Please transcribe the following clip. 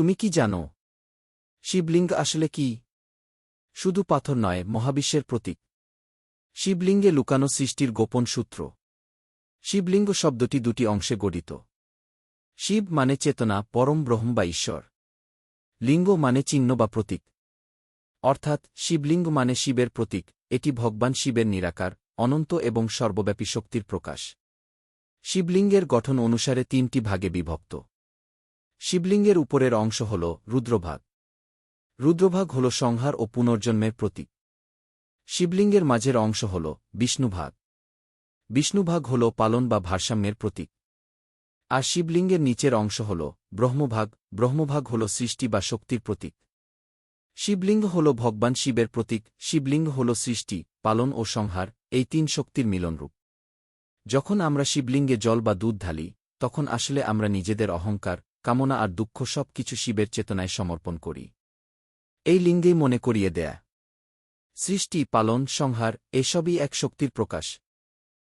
তুমি কি জানো? শিবলিঙ্গ আসলে কি? শুধু পাথর নয়, মহাবিশ্বের প্রতীক। শিবলিঙ্গে লুকানো সৃষ্টির গোপন সূত্র। শিবলিঙ্গ শব্দটি দুটি অংশে গঠিত। শিব মানে চেতনা, পরম ব্রহ্ম বা ঈশ্বর। লিঙ্গ মানে চিহ্ন বা প্রতীক। অর্থাৎ, শিবলিঙ্গ মানে শিবের প্রতীক, এটি ভগবান শিবের নিরাকার, অনন্ত এবং সর্বব্যাপী শক্তির প্রকাশ। শিবলিঙ্গের গঠন অনুসারে তিনটি ভাগে বিভক্ত। শিবলিঙ্গের উপরের অংশ হল রুদ্রভাগ। রুদ্রভাগ হল সংহার ও পুনর্জন্মের প্রতীক। শিবলিঙ্গের মাঝের অংশ হল বিষ্ণুভাগ। বিষ্ণুভাগ হল পালন বা ভারসাম্যের প্রতীক। আর শিবলিঙ্গের নিচের অংশ হল ব্রহ্মভাগ। ব্রহ্মভাগ হল সৃষ্টি বা শক্তির প্রতীক। শিবলিঙ্গ হল ভগবান শিবের প্রতীক। শিবলিঙ্গ হল সৃষ্টি, পালন ও সংহার, এই তিন শক্তির মিলনরূপ। যখন আমরা শিবলিঙ্গে জল বা দুধ ঢালি, তখন আসলে আমরা নিজেদের অহংকার কামনা আর দুঃখ সব কিছু শিবের চেতনায় সমর্পণ করি। এই লিঙ্গেই মনে করিয়ে দেয়া। সৃষ্টি, পালন, সংহার, এসবই এক শক্তির প্রকাশ।